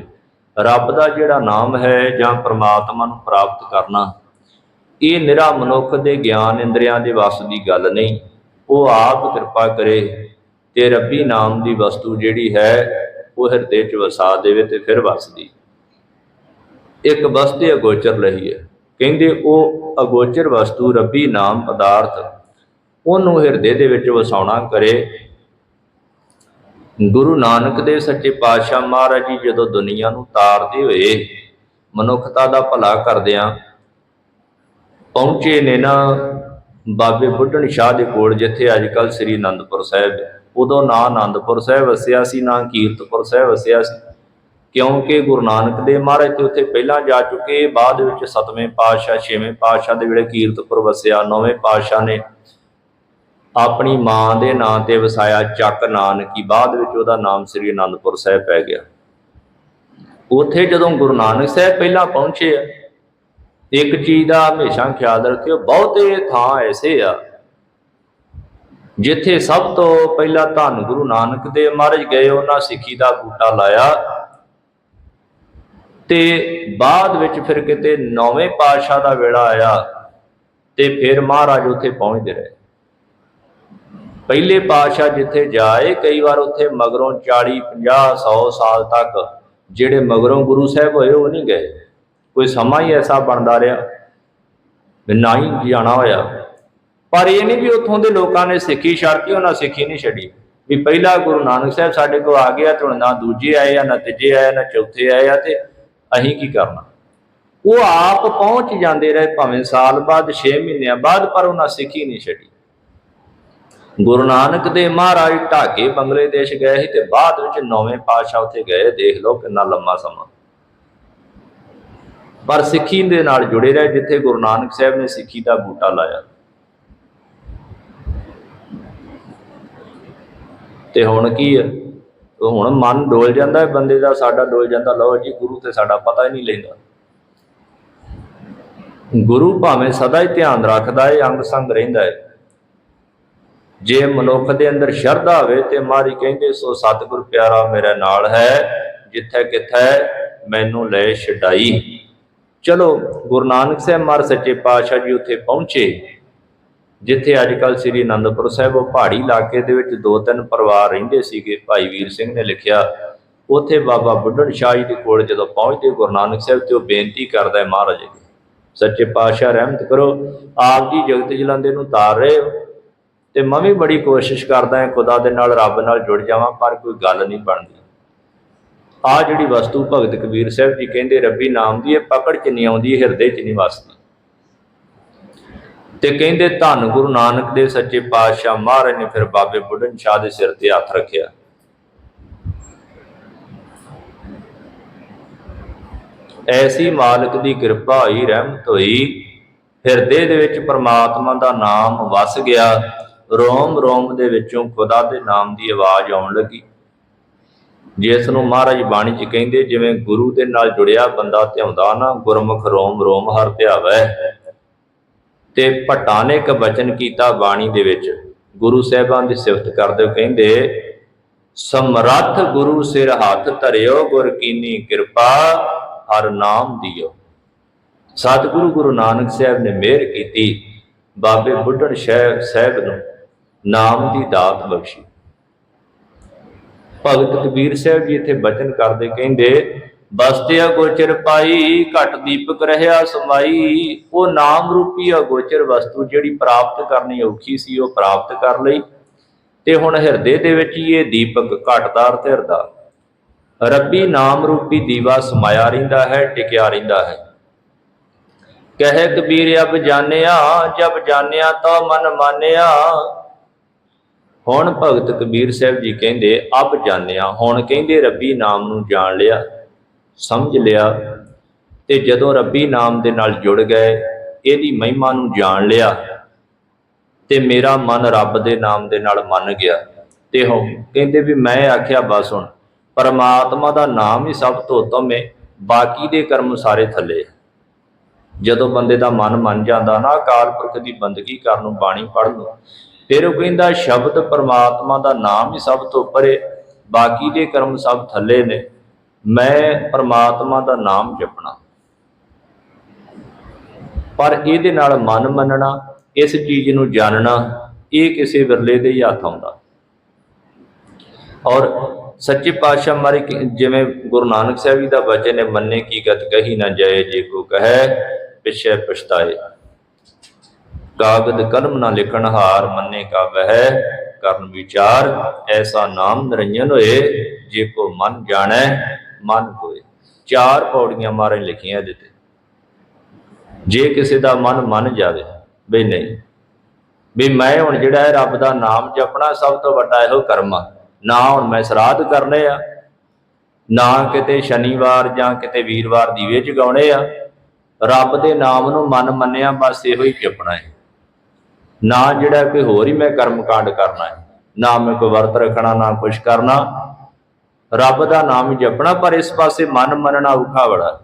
ਰੱਬ ਦਾ ਜਿਹੜਾ ਨਾਮ ਹੈ ਜਾਂ ਪ੍ਰਮਾਤਮਾ ਨੂੰ ਪ੍ਰਾਪਤ ਕਰਨਾ, ਇਹ ਨਿਰਾ ਮਨੁੱਖ ਦੇ ਗਿਆਨ ਇੰਦਰੀਆਂ ਦੇ ਵਸ ਦੀ ਗੱਲ ਨਹੀਂ। ਉਹ ਆਪ ਕਿਰਪਾ ਕਰੇ ਤੇ ਰੱਬੀ ਨਾਮ ਦੀ ਵਸਤੂ ਜਿਹੜੀ ਹੈ, ਉਹ ਹਿਰਦੇ 'ਚ ਵਸਾ ਦੇਵੇ ਤੇ ਫਿਰ ਵਸਦੀ। ਇੱਕ ਵਸਤੇ ਅਗੋਚਰ ਰਹੀ ਹੈ। ਕਹਿੰਦੇ ਉਹ ਅਗੋਚਰ ਵਸਤੂ ਰੱਬੀ ਨਾਮ ਪਦਾਰਥ, ਉਹਨੂੰ ਹਿਰਦੇ ਦੇ ਵਿੱਚ ਵਸਾਉਣਾ ਕਰੇ। ਗੁਰੂ ਨਾਨਕ ਦੇਵ ਸੱਚੇ ਪਾਤਸ਼ਾਹ ਮਹਾਰਾਜ ਜੀ ਜਦੋਂ ਦੁਨੀਆ ਨੂੰ ਤਾਰਦੇ ਹੋਏ ਮਨੁੱਖਤਾ ਦਾ ਭਲਾ ਕਰਦਿਆਂ ਪਹੁੰਚੇ ਨੇ ਨਾ ਬਾਬੇ ਬੁੱਢਣ ਸ਼ਾਹ ਦੇ ਕੋਲ, ਜਿੱਥੇ ਅੱਜ ਕੱਲ ਸ੍ਰੀ ਅਨੰਦਪੁਰ ਸਾਹਿਬ ਹੈ। ਉਦੋਂ ਨਾ ਅਨੰਦਪੁਰ ਸਾਹਿਬ ਵਸਿਆ ਸੀ, ਨਾ ਕੀਰਤਪੁਰ ਸਾਹਿਬ ਵਸਿਆ ਸੀ। ਕਿਉਂਕਿ ਗੁਰੂ ਨਾਨਕ ਦੇਵ ਮਹਾਰਾਜ ਤੇ ਉੱਥੇ ਪਹਿਲਾਂ ਜਾ ਚੁੱਕੇ, ਬਾਅਦ ਵਿੱਚ ਸਤਵੇਂ ਪਾਤਸ਼ਾਹ, ਛੇਵੇਂ ਪਾਤਸ਼ਾਹ ਦੇ ਵੇਲੇ ਕੀਰਤਪੁਰ ਵਸਿਆ, ਨੌਵੇਂ ਪਾਤਸ਼ਾਹ ਨੇ ਆਪਣੀ ਮਾਂ ਦੇ ਨਾਂ ਤੇ ਵਸਾਇਆ ਚੱਕ ਨਾਨਕੀ। ਬਾਅਦ ਵਿੱਚ ਉਹਦਾ ਨਾਮ ਸ੍ਰੀ ਅਨੰਦਪੁਰ ਸਾਹਿਬ ਪੈ ਗਿਆ। ਉੱਥੇ ਜਦੋਂ ਗੁਰੂ ਨਾਨਕ ਸਾਹਿਬ ਪਹਿਲਾਂ ਪਹੁੰਚੇ ਇੱਕ ਚੀਜ਼ ਦਾ ਹਮੇਸ਼ਾ ਖਿਆਲ ਰੱਖਿਓ, ਬਹੁਤੇ ਥਾਂ ਐਸੇ ਆ ਜਿੱਥੇ ਸਭ ਤੋਂ ਪਹਿਲਾਂ ਧੰਨ ਗੁਰੂ ਨਾਨਕ ਦੇਵ ਮਹਾਰਾਜ ਗਏ, ਉਹਨਾਂ ਸਿੱਖੀ ਦਾ ਬੂਟਾ ਲਾਇਆ ਤੇ ਬਾਅਦ ਵਿੱਚ ਫਿਰ ਕਿਤੇ ਨੌਵੇਂ ਪਾਤਸ਼ਾਹ ਦਾ ਵੇਲਾ ਆਇਆ ਤੇ ਫਿਰ ਮਹਾਰਾਜ ਉੱਥੇ ਪਹੁੰਚਦੇ ਰਹੇ। ਪਹਿਲੇ ਪਾਤਸ਼ਾਹ ਜਿੱਥੇ ਜਾਏ, ਕਈ ਵਾਰ ਉੱਥੇ ਮਗਰੋਂ 40 50 100 ਸਾਲ ਤੱਕ ਜਿਹੜੇ ਮਗਰੋਂ ਗੁਰੂ ਸਾਹਿਬ ਹੋਏ, ਉਹ ਨਹੀਂ ਗਏ। ਕੋਈ ਸਮਾਂ ਹੀ ਐਸਾ ਬਣਦਾ ਰਿਹਾ ਵੀ ਨਾ ਹੀ ਜਾਣਾ ਹੋਇਆ। ਪਰ ਇਹ ਨਹੀਂ ਵੀ ਉੱਥੋਂ ਦੇ ਲੋਕਾਂ ਨੇ ਸਿੱਖੀ ਛੱਡਤੀ, ਉਹਨਾਂ ਸਿੱਖੀ ਨਹੀਂ ਛੱਡੀ। ਵੀ ਪਹਿਲਾ ਗੁਰੂ ਨਾਨਕ ਸਾਹਿਬ ਸਾਡੇ ਕੋਲ ਆ ਗਿਆ ਤੇ ਹੁਣ ਨਾ ਦੂਜੇ ਆਏ ਆ, ਨਾ ਤੀਜੇ ਆਏ ਨਾ ਚੌਥੇ ਆਏ ਆ ਤੇ ਅਸੀਂ ਕੀ ਕਰਨਾ? ਉਹ ਆਪ ਪਹੁੰਚ ਜਾਂਦੇ ਰਹੇ ਭਾਵੇਂ ਸਾਲ ਬਾਅਦ 6 ਮਹੀਨਿਆਂ ਬਾਅਦ, ਪਰ ਉਹਨਾਂ ਸਿੱਖੀ ਨਹੀਂ ਛੱਡੀ। ਗੁਰੂ ਨਾਨਕ ਦੇ ਮਹਾਰਾਜ ਢਾਕੇ ਬੰਗਲਾਦੇਸ਼ ਗਏ ਸੀ ਤੇ ਬਾਅਦ ਵਿੱਚ ਨੌਵੇਂ ਪਾਤਸ਼ਾਹ ਉੱਥੇ ਗਏ। ਦੇਖ ਲਓ ਕਿੰਨਾ ਲੰਮਾ ਸਮਾਂ। ਪਰ ਸਿੱਖੀ ਦੇ ਨਾਲ ਜੁੜੇ ਰਹੇ, ਜਿੱਥੇ ਗੁਰੂ ਨਾਨਕ ਸਾਹਿਬ ਨੇ ਸਿੱਖੀ ਦਾ ਬੂਟਾ ਲਾਇਆ। ਤੇ ਹੁਣ ਕੀ ਹੈ ਹੁਣ ਮਨ ਡੋਲ ਜਾਂਦਾ ਹੈ, ਬੰਦੇ ਦਾ ਸਾਡਾ ਡੋਲ ਜਾਂਦਾ, ਲਓ ਜੀ, ਗੁਰੂ ਤੇ ਸਾਡਾ ਪਤਾ ਹੀ ਨਹੀਂ ਲੈਂਦਾ। ਗੁਰੂ ਭਾਵੇਂ ਸਦਾ ਹੀ ਧਿਆਨ ਰੱਖਦਾ ਹੈ, ਅੰਗ ਸੰਗ ਰਹਿੰਦਾ ਹੈ। ਜੇ ਮਨੁੱਖ ਦੇ ਅੰਦਰ ਸ਼ਰਧਾ ਹੋਵੇ ਤੇ ਮਾਰੀ ਕਹਿੰਦੇ, ਸੋ ਸਤਿਗੁਰ ਪਿਆਰਾ ਮੇਰੇ ਨਾਲ ਹੈ ਜਿੱਥੇ ਕਿਥੇ ਮੈਨੂੰ ਲੈ ਛਡਾਈ। ਚਲੋ, ਗੁਰੂ ਨਾਨਕ ਸਾਹਿਬ ਮਾਰ ਸੱਚੇ ਪਾਤਸ਼ਾਹ ਜੀ ਉੱਥੇ ਪਹੁੰਚੇ, ਜਿੱਥੇ ਅੱਜ ਕੱਲ ਸ੍ਰੀ ਅਨੰਦਪੁਰ ਸਾਹਿਬ ਉਹ ਪਹਾੜੀ ਇਲਾਕੇ ਦੇ ਵਿੱਚ ਦੋ ਤਿੰਨ ਪਰਿਵਾਰ ਰਹਿੰਦੇ ਸੀਗੇ, ਭਾਈ ਵੀਰ ਸਿੰਘ ਨੇ ਲਿਖਿਆ, ਉੱਥੇ ਬਾਬਾ ਬੁੱਢਣ ਸ਼ਾਹ ਜੀ ਦੇ ਕੋਲ ਜਦੋਂ ਪਹੁੰਚਦੇ, ਗੁਰੂ ਨਾਨਕ ਸਾਹਿਬ ਤੇ ਉਹ ਬੇਨਤੀ ਕਰਦਾ ਹੈ ਮਹਾਰਾਜ ਜੀ, ਸੱਚੇ ਪਾਤਸ਼ਾਹ ਰਹਿਮਤ ਕਰੋ, ਆਪ ਜੀ ਜਗਤ ਜਲੰਦੇ ਨੂੰ ਤਾਰ ਰਹੇ ਹੋ, ਤੇ ਮੈਂ ਵੀ ਬੜੀ ਕੋਸ਼ਿਸ਼ ਕਰਦਾ ਹਾਂ ਖੁਦਾ ਦੇ ਨਾਲ, ਰੱਬ ਨਾਲ ਜੁੜ ਜਾਵਾਂ, ਪਰ ਕੋਈ ਗੱਲ ਨਹੀਂ ਬਣਦੀ। ਆ ਜਿਹੜੀ ਵਸਤੂ ਭਗਤ ਕਬੀਰ ਸਾਹਿਬ ਜੀ ਕਹਿੰਦੇ, ਰੱਬੀ ਨਾਮ ਦੀ ਇਹ ਪਕੜ ਚ ਨਹੀਂ ਆਉਂਦੀ ਹਿਰਦੇ ਚ ਨਹੀਂ ਵਸਦੀ। ਤੇ ਕਹਿੰਦੇ, ਧੰਨ ਗੁਰੂ ਨਾਨਕ ਦੇਵ ਸੱਚੇ ਪਾਤਸ਼ਾਹ ਮਹਾਰਾਜ ਨੇ ਫਿਰ ਬਾਬੇ ਬੁੱਢਨ ਸ਼ਾਹ ਦੇ ਸਿਰ ਤੇ ਹੱਥ ਰੱਖਿਆ। ਐਸੀ ਮਾਲਕ ਦੀ ਕਿਰਪਾ ਹੋਈ, ਰਹਿਮਤ ਹੋਈ। ਹਿਰਦੇ ਦੇ ਵਿੱਚ ਪਰਮਾਤਮਾ ਦਾ ਨਾਮ ਵਸ ਗਿਆ। ਰੋਮ ਰੋਮ ਦੇ ਵਿੱਚੋਂ ਖੁਦਾ ਦੇ ਨਾਮ ਦੀ ਆਵਾਜ਼ ਆਉਣ ਲੱਗੀ। ਜਿਸ ਨੂੰ ਮਹਾਰਾਜ ਬਾਣੀ ਚ ਕਹਿੰਦੇ, ਜਿਵੇਂ ਗੁਰੂ ਦੇ ਨਾਲ ਜੁੜਿਆ ਬੰਦਾ ਧਿਆਉਂਦਾ ਨਾ, ਗੁਰਮੁਖ ਰੋਮ ਰੋਮ ਹਰ ਧਿਆਵੈ। ਤੇ ਭੱਟਾਂ ਨੇ ਇੱਕ ਬਚਨ ਕੀਤਾ ਬਾਣੀ ਦੇ ਵਿੱਚ, ਗੁਰੂ ਸਾਹਿਬਾਂ ਦੀ ਸਿਫਤ ਕਰਦੇ ਕਹਿੰਦੇ, ਸਮਰੱਥ ਗੁਰੂ ਸਿਰ ਹੱਥ ਧਰਿਓ, ਗੁਰ ਕੀਨੀ ਕਿਰਪਾ ਹਰ ਨਾਮ ਦਿਓ। ਸਤਿਗੁਰੂ ਗੁਰੂ ਨਾਨਕ ਸਾਹਿਬ ਨੇ ਮਿਹਰ ਕੀਤੀ, ਬਾਬੇ ਬੁੱਢਣ ਸ਼ਹਿਬ ਸਾਹਿਬ ਨੂੰ ਨਾਮ ਦੀ ਦਾਤ ਬਖਸ਼ੀ। ਭਗਤ ਕਬੀਰ ਸਾਹਿਬ ਜੀ ਇੱਥੇ ਬਚਨ ਕਰਦੇ ਕਹਿੰਦੇ, ਬਸਤਿਆ ਗੋਚਰ ਪਾਈ, ਘਟ ਦੀਪਕ ਰਹਿਆ ਸਮਾਈ। ਉਹ ਨਾਮ ਰੂਪੀ ਅਗੋਚਰ ਵਸਤੂ ਜਿਹੜੀ ਪ੍ਰਾਪਤ ਕਰਨੀ ਔਖੀ ਸੀ, ਉਹ ਪ੍ਰਾਪਤ ਕਰ ਲਈ। ਤੇ ਹੁਣ ਹਿਰਦੇ ਦੇ ਵਿੱਚ ਹੀ ਇਹ ਦੀਪਕ ਘਟਦਾਰ ਤੇ ਹਿਰਦਾ ਰੱਬੀ ਨਾਮ ਰੂਪੀ ਦੀਵਾ ਸਮਾਇਆ ਰਹਿੰਦਾ ਹੈ, ਟਿਕਿਆ ਰਹਿੰਦਾ ਹੈ। ਕਹੇ ਕਬੀਰ ਅਬ ਜਾਣਿਆ, ਜਬ ਜਾਣਿਆ ਤਾਂ ਮਨ ਮਾਨਿਆ। ਹੁਣ ਭਗਤ ਕਬੀਰ ਸਾਹਿਬ ਜੀ ਕਹਿੰਦੇ, ਅਬ ਜਾਣਿਆ। ਹੁਣ ਕਹਿੰਦੇ, ਰੱਬੀ ਨਾਮ ਨੂੰ ਜਾਣ ਲਿਆ, ਸਮਝ ਲਿਆ ਤੇ ਜਦੋਂ ਰੱਬੀ ਨਾਮ ਦੇ ਨਾਲ ਜੁੜ ਗਏ, ਇਹਦੀ ਮਹਿਮਾ ਨੂੰ ਜਾਣ ਲਿਆ ਤੇ ਮੇਰਾ ਮਨ ਰੱਬ ਦੇ ਨਾਮ ਦੇ ਨਾਲ ਮੰਨ ਗਿਆ। ਤੇ ਹੋ ਕਹਿੰਦੇ ਵੀ ਮੈਂ ਆਖਿਆ, ਬਸ ਹੁਣ, ਪਰਮਾਤਮਾ ਦਾ ਨਾਮ ਹੀ ਸਭ ਤੋਂ ਉੱਤਮ ਹੈ ਬਾਕੀ ਦੇ ਕਰਮ ਸਾਰੇ ਥੱਲੇ ਜਦੋਂ ਬੰਦੇ ਦਾ ਮਨ ਮੰਨ ਜਾਂਦਾ, ਨਾ ਅਕਾਲ ਪੁਰਖ ਦੀ ਬੰਦਗੀ ਕਰਨ ਨੂੰ ਬਾਣੀ ਪੜ੍ਹ ਨੂੰ। ਫਿਰ ਉਹ ਕਹਿੰਦਾ, ਸ਼ਬਦ ਪਰਮਾਤਮਾ ਦਾ ਨਾਮ ਹੀ ਸਭ ਤੋਂ ਪਰੇ ਬਾਕੀ ਦੇ ਕਰਮ ਸਭ ਥੱਲੇ ਨੇ। ਮੈਂ ਪਰਮਾਤਮਾ ਦਾ ਨਾਮ ਜਪਣਾ। ਪਰ ਇਹਦੇ ਨਾਲ ਮਨ ਮੰਨਣਾ, ਇਸ ਚੀਜ਼ ਨੂੰ ਜਾਣਨਾ, ਇਹ ਕਿਸੇ ਵਿਰਲੇ ਦੇ ਹੀ ਹੱਥ ਆਉਂਦਾ। ਔਰ ਸੱਚੇ ਪਾਤਸ਼ਾਹ ਮਾਰੇ ਜਿਵੇਂ ਗੁਰੂ ਨਾਨਕ ਸਾਹਿਬ ਜੀ ਦਾ ਬਚਨ ਹੈ, ਮੰਨੇ ਕੀ ਗਤ ਕਹੀ ਨਾ ਜਾਏ, ਜੇ ਕੋ ਕਹੈ, ਪਿਛੇ ਪਛਤਾਏ। ਕਾਗਦ ਕਲਮ ਨਾ ਲਿਖਣ ਹਾਰ ਮੰਨੇ ਕਾ ਵਹਿ, ਕਰਨ ਵਿਚਾਰ ਐਸਾ ਨਾਮ ਨਿਰੰਜਨ ਹੋਏ, ਜੇ ਕੋ ਮਨ ਜਾਣੈ, ਮਨ ਹੋਏ। ਚਾਰ ਪੌੜੀਆਂ ਮਾਰੇ ਲਿਖੀਆਂ ਇਹਦੇ ਤੇ। ਜੇ ਕਿਸੇ ਦਾ ਮਨ ਮੰਨ ਜਾਵੇ, ਬਈ ਨਹੀਂ ਵੀ ਮੈਂ ਹੁਣ ਜਿਹੜਾ ਹੈ ਰੱਬ ਦਾ ਨਾਮ ਜਪਣਾ, ਸਭ ਤੋਂ ਵੱਡਾ ਇਹੋ ਕਰਮ ਆ। ਨਾ ਹੁਣ ਮੈਂ ਸਰਾਧ ਕਰਨੇ ਆ, ਨਾ ਕਿਤੇ ਸ਼ਨੀਵਾਰ ਜਾਂ ਕਿਤੇ ਵੀਰਵਾਰ ਦੀਵੇ ਜਗਾਉਣੇ ਆ। ਰੱਬ ਦੇ ਨਾਮ ਨੂੰ ਮਨ ਮੰਨਿਆ, ਬਸ ਇਹੋ ਹੀ ਜਪਣਾ ਹੈ। ਨਾ ਜਿਹੜਾ ਕੋਈ ਹੋਰ ਹੀ ਮੈਂ ਕਰਮ ਕਾਂਡ ਕਰਨਾ ਹੈ, ਨਾ ਮੈਂ ਕੋਈ ਵਰਤ ਰੱਖਣਾ, ਨਾ ਕੁਛ ਕਰਨਾ। ਰੱਬ ਦਾ ਨਾਮ ਹੀ ਜਪਣਾ, ਪਰ ਇਸ ਪਾਸੇ ਮਨ ਮੰਨਣਾ ਔਖਾ ਬੜਾ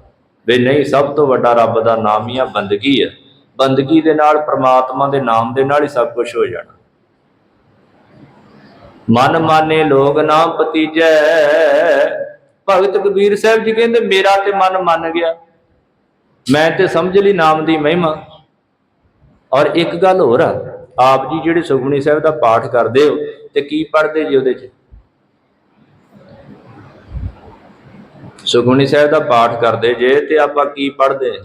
ਵੀ ਨਹੀਂ, ਸਭ ਤੋਂ ਵੱਡਾ ਰੱਬ ਦਾ ਨਾਮ ਹੀ ਆ ਬੰਦਗੀ ਹੈ। ਬੰਦਗੀ ਦੇ ਨਾਲ, ਪ੍ਰਮਾਤਮਾ ਦੇ ਨਾਮ ਦੇ ਨਾਲ ਹੀ ਸਭ ਕੁਝ ਹੋ ਜਾਣਾ। ਮਨ ਮਾਨੇ ਲੋਗ ਨਾ ਪਤੀਜੈ ਭਗਤ ਕਬੀਰ ਸਾਹਿਬ ਜੀ ਕਹਿੰਦੇ, ਮੇਰਾ ਤੇ ਮਨ ਮੰਨ ਗਿਆ। ਮੈਂ ਤੇ ਸਮਝ ਲਈ ਨਾਮ ਦੀ ਮਹਿਮਾ। ਔਰ ਇੱਕ ਗੱਲ ਹੋਰ ਆ ਆਪ ਜੀ ਜਿਹੜੇ ਸੁਖਮਨੀ ਸਾਹਿਬ ਦਾ ਪਾਠ ਕਰਦੇ ਹੋ ਤੇ ਕੀ ਪੜ੍ਹਦੇ ਜੀ ਉਹਦੇ 'ਚ? ਸੁਖਮਨੀ ਸਾਹਿਬ ਦਾ ਪਾਠ ਕਰਦੇ ਜੇ ਤੇ ਆਪਾਂ ਕੀ ਪੜ੍ਹਦੇ?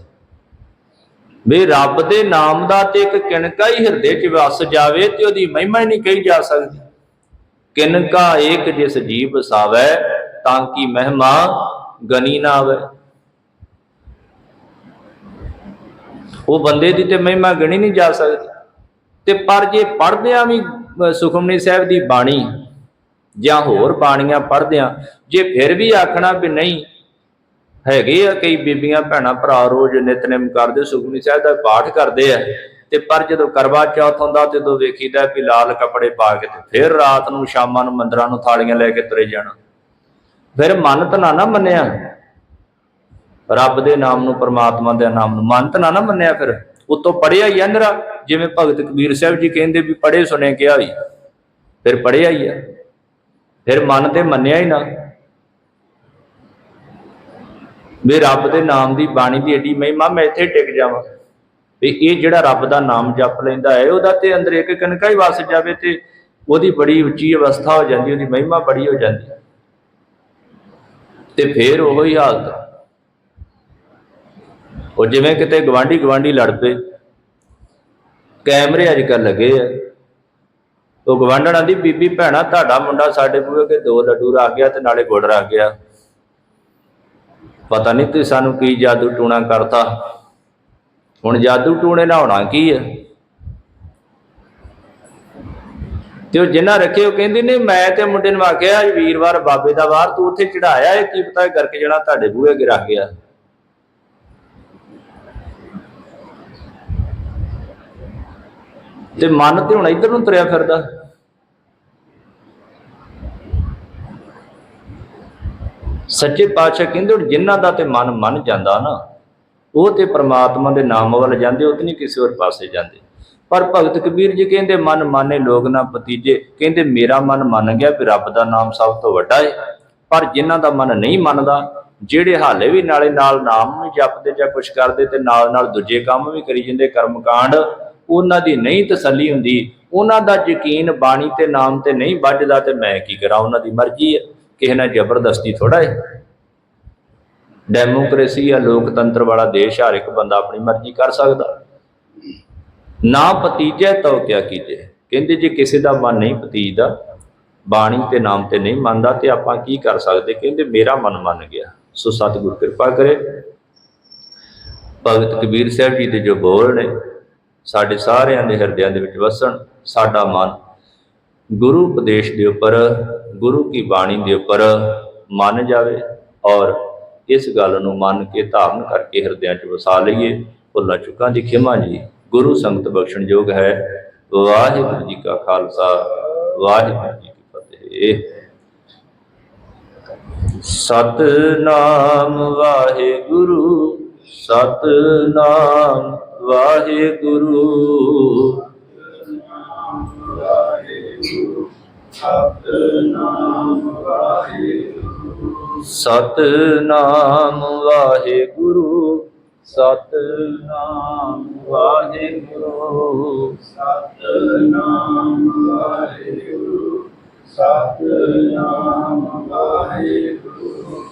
ਵੀ ਰੱਬ ਦੇ ਨਾਮ ਦਾ ਤੇ ਇੱਕ ਕਿਣਕਾ ਹੀ ਹਿਰਦੇ 'ਚ ਵਸ ਜਾਵੇ ਤੇ ਉਹਦੀ ਮਹਿਮਾ ਹੀ ਨਹੀਂ ਕਹੀ ਜਾ ਸਕਦੀ। ਕਿਨਕਾ ਏਕ ਜਿਸ ਜੀਵ ਸਾਵੈ, ਤਾਂ ਕੀ ਮਹਿਮਾ ਗਨੀ ਨਾ ਆਵੇ। ਉਹ ਬੰਦੇ ਦੀ ਤੇ ਮਹਿਮਾ ਗਣੀ ਨਹੀਂ ਜਾ ਸਕਦੀ। ਤੇ ਪਰ ਜੇ ਪੜ੍ਹਦਿਆਂ ਵੀ ਸੁਖਮਨੀ ਸਾਹਿਬ ਦੀ ਬਾਣੀ ਜਾਂ ਹੋਰ ਬਾਣੀਆਂ ਪੜ੍ਹਦਿਆਂ, ਜੇ ਫਿਰ ਵੀ ਆਖਣਾ ਵੀ ਨਹੀਂ, ਹੈਗੇ ਆ ਕਈ ਬੀਬੀਆਂ, ਭੈਣਾਂ, ਭਰਾ ਰੋਜ਼ ਨਿਤਨੇਮ ਕਰਦੇ, ਸੁਖਮਨੀ ਸਾਹਿਬ ਦਾ ਪਾਠ ਕਰਦੇ ਆ, ਤੇ ਪਰ ਜਦੋਂ ਕਰਵਾ ਚੌਥ ਹੁੰਦਾ ਤੇ ਜਦੋਂ ਵੇਖੀਦਾ ਵੀ ਲਾਲ ਕੱਪੜੇ ਪਾ ਕੇ ਤੇ ਫਿਰ ਰਾਤ ਨੂੰ ਸ਼ਾਮਾਂ ਨੂੰ ਮੰਦਰਾਂ ਨੂੰ ਥਾਲੀਆਂ ਲੈ ਕੇ ਤੁਰੇ ਜਾਣਾ। ਫਿਰ ਮੰਨਤ ਨਾ ਨਾ ਮੰਨਿਆ। ਰੱਬ ਦੇ ਨਾਮ ਨੂੰ, ਪਰਮਾਤਮਾ ਦੇ ਨਾਮ ਨੂੰ ਮੰਨਤ ਨਾ ਨਾ ਮੰਨਿਆ ਫਿਰ। ਉਤੋਂ ਪੜਿਆ ਹੀ ਅੰਦਰਾ ਜਿਵੇਂ ਭਗਤ ਕਬੀਰ ਸਾਹਿਬ ਜੀ ਕਹਿੰਦੇ ਵੀ ਪੜੇ ਸੁਣੇ ਕਿਹਾ ਹੀ, ਫਿਰ ਪੜਿਆ ਹੀ ਆ, ਫਿਰ ਮਨ ਤੇ ਮੰਨਿਆ ਹੀ ਨਾ। ਵੀ ਰੱਬ ਦੇ ਨਾਮ ਦੀ ਬਾਣੀ ਦੀ ਏਡੀ ਮਹਿਮਾ, ਮੈਂ ਇੱਥੇ ਟਿਕ ਜਾਵਾਂ। ਵੀ ਇਹ ਜਿਹੜਾ ਰੱਬ ਦਾ ਨਾਮ ਜਪ ਲੈਂਦਾ ਹੈ, ਉਹਦਾ ਤੇ ਅੰਦਰ ਇੱਕ ਕਣਕਾ ਹੀ ਵਸ ਜਾਵੇ ਤੇ ਉਹਦੀ ਬੜੀ ਉੱਚੀ ਅਵਸਥਾ ਹੋ ਜਾਂਦੀ, ਉਹਦੀ ਮਹਿਮਾ ਬੜੀ ਹੋ ਜਾਂਦੀ। ਤੇ ਫੇਰ ਉਹ ਹੀ ਹਾਲਤ। ਉਹ ਜਿਵੇਂ ਕਿਤੇ ਗਵਾਂਢੀ ਗਵਾਂਢੀ ਲੜ ਪਏ। ਕੈਮਰੇ ਅੱਜ ਕੱਲ ਲੱਗੇ ਆ। ਉਹ ਗਵਾਂਢਣਾਂ ਆਂਦੀ, ਬੀਬੀ ਭੈਣਾ, ਤੁਹਾਡਾ ਮੁੰਡਾ ਸਾਡੇ ਬੂਹੇ ਕੇ ਦੋ ਲੱਡੂ ਰੱਖ ਗਿਆ ਤੇ ਨਾਲੇ ਗੁੜ ਰੱਖ ਗਿਆ। ਪਤਾ ਨਹੀਂ ਤੁਸੀਂ ਸਾਨੂੰ ਕੀ ਜਾਦੂ ਟੂਣਾ ਕਰਤਾ। ਹੁਣ ਜਾਦੂ ਟੂਣੇ ਨਾ ਹੋਣਾ ਕੀ ਹੈ ਤੇ ਉਹ ਜਿੰਨਾ ਰੱਖੇ, ਉਹ ਕਹਿੰਦੀ, ਨਹੀਂ, ਮੈਂ ਤੇ ਮੁੰਡੇ ਨੂੰ ਆਖਿਆ, ਵੀਰਵਾਰ ਬਾਬੇ ਦਾ ਵਾਰ ਤੂੰ ਉੱਥੇ ਚੜਾਇਆ ਇਹ ਕੀ ਪਤਾ ਕਰਕੇ ਜਿਹੜਾ ਤੁਹਾਡੇ ਬੂਹੇ ਅੱਗੇ ਰੱਖ ਗਿਆ। ਤੇ ਮਨ ਤੇ ਹੁਣ ਇੱਧਰ ਨੂੰ ਤੁਰਿਆ ਫਿਰਦਾ। ਸੱਚੇ ਪਾਤਸ਼ਾਹ ਕਹਿੰਦੇ ਹੁਣ ਜਿਨ੍ਹਾਂ ਦਾ ਤੇ ਮਨ ਮੰਨ ਜਾਂਦਾ ਨਾ, ਉਹ ਤੇ ਪ੍ਰਮਾਤਮਾ ਦੇ ਨਾਮ ਵੱਲ ਜਾਂਦੇ, ਉਹ ਤੇ ਨਹੀਂ ਕਿਸੇ ਹੋਰ ਪਾਸੇ ਜਾਂਦੇ। ਪਰ ਭਗਤ ਕਬੀਰ ਜੀ ਕਹਿੰਦੇ, ਮਨ ਮਾਨੇ ਲੋਕ ਨਾ ਪਤੀਜੇ ਕਹਿੰਦੇ ਮੇਰਾ ਮਨ ਮੰਨ ਗਿਆ ਵੀ ਰੱਬ ਦਾ ਨਾਮ ਸਭ ਤੋਂ ਵੱਡਾ ਹੈ ਪਰ ਜਿਨ੍ਹਾਂ ਦਾ ਮਨ ਨਹੀਂ ਮੰਨਦਾ, ਜਿਹੜੇ ਹਾਲੇ ਵੀ ਨਾਲੇ ਨਾਲ ਨਾਮ ਨੂੰ ਜਪਦੇ ਜਾਂ ਕੁਛ ਕਰਦੇ ਤੇ ਨਾਲ ਨਾਲ ਦੂਜੇ ਕੰਮ ਵੀ ਕਰੀ ਜਾਂਦੇ, ਕਰਮਕਾਂਡ ਉਹਨਾਂ ਦੀ ਨਹੀਂ ਤਸੱਲੀ ਹੁੰਦੀ, ਉਹਨਾਂ ਦਾ ਯਕੀਨ ਬਾਣੀ ਤੇ ਨਾਮ ਤੇ ਨਹੀਂ ਵੱਜਦਾ ਤੇ ਮੈਂ ਕੀ ਕਰਾਂ? ਉਹਨਾਂ ਦੀ ਮਰਜ਼ੀ ਹੈ। ਕਿਸੇ ਨਾਲ ਜ਼ਬਰਦਸਤੀ ਥੋੜਾ ਹੈ। ਡੈਮੋਕ੍ਰੇਸੀ ਜਾਂ ਲੋਕਤੰਤਰ ਵਾਲਾ ਦੇਸ਼ ਹਰ ਇੱਕ ਬੰਦਾ ਆਪਣੀ ਮਰਜ਼ੀ ਕਰ ਸਕਦਾ। ਨਾ ਪਤੀਜੈ ਤਉ ਕਿਆ ਕੀਜੇ? ਕਹਿੰਦੇ ਜੇ ਕਿਸੇ ਦਾ ਮਨ ਨਹੀਂ ਪਤੀਜਦਾ ਬਾਣੀ ਤੇ ਨਾਮ ਤੇ ਨਹੀਂ ਮੰਨਦਾ ਤੇ ਆਪਾਂ ਕੀ ਕਰ ਸਕਦੇ? ਕਹਿੰਦੇ ਮੇਰਾ ਮਨ ਮੰਨ ਗਿਆ। ਸੋ ਸਤਿਗੁਰ ਕਿਰਪਾ ਕਰੇ। ਭਗਤ ਕਬੀਰ ਸਾਹਿਬ ਜੀ ਦੇ ਜੋ ਬੋਲ ਨੇ ਸਾਡੇ ਸਾਰਿਆਂ ਦੇ ਹਿਰਦਿਆਂ ਦੇ ਵਿੱਚ ਵਸਣ ਸਾਡਾ ਮਨ। ਗੁਰੂ ਉਪਦੇਸ਼ ਦੇ ਉੱਪਰ, ਗੁਰੂ ਕੀ ਬਾਣੀ ਦੇ ਉੱਪਰ ਮੰਨ ਜਾਵੇ ਔਰ ਇਸ ਗੱਲ ਨੂੰ ਮੰਨ ਕੇ ਧਾਰਨ ਕਰਕੇ ਹਿਰਦਿਆਂ 'ਚ ਵਸਾ ਲਈਏ। ਭੁੱਲਾਂ ਚੁੱਕਾਂ ਦੀ ਖਿਮਾ ਜੀ। ਗੁਰੂ ਸੰਗਤ ਬਖਸ਼ਣ ਯੋਗ ਹੈ। ਵਾਹਿਗੁਰੂ ਜੀ ਕਾ ਖਾਲਸਾ, ਵਾਹਿਗੁਰੂ ਜੀ ਕੀ ਫਤਿਹ। ਸਤਨਾਮ ਵਾਹਿਗੁਰੂ, ਸਤਨਾਮ ਵਾਹਿਗੁਰੂ। ਸਤ ਨਾਮ ਵਾਹਿਗੁਰੂ। ਸਤ ਨਾਮ ਵਾਹਿਗੁਰੂ। ਸਤਨਾਮ ਵਾਹਿਗੁਰੂ। ਸਤ ਨਾਮ ਵਾਹਿਗੁਰੂ।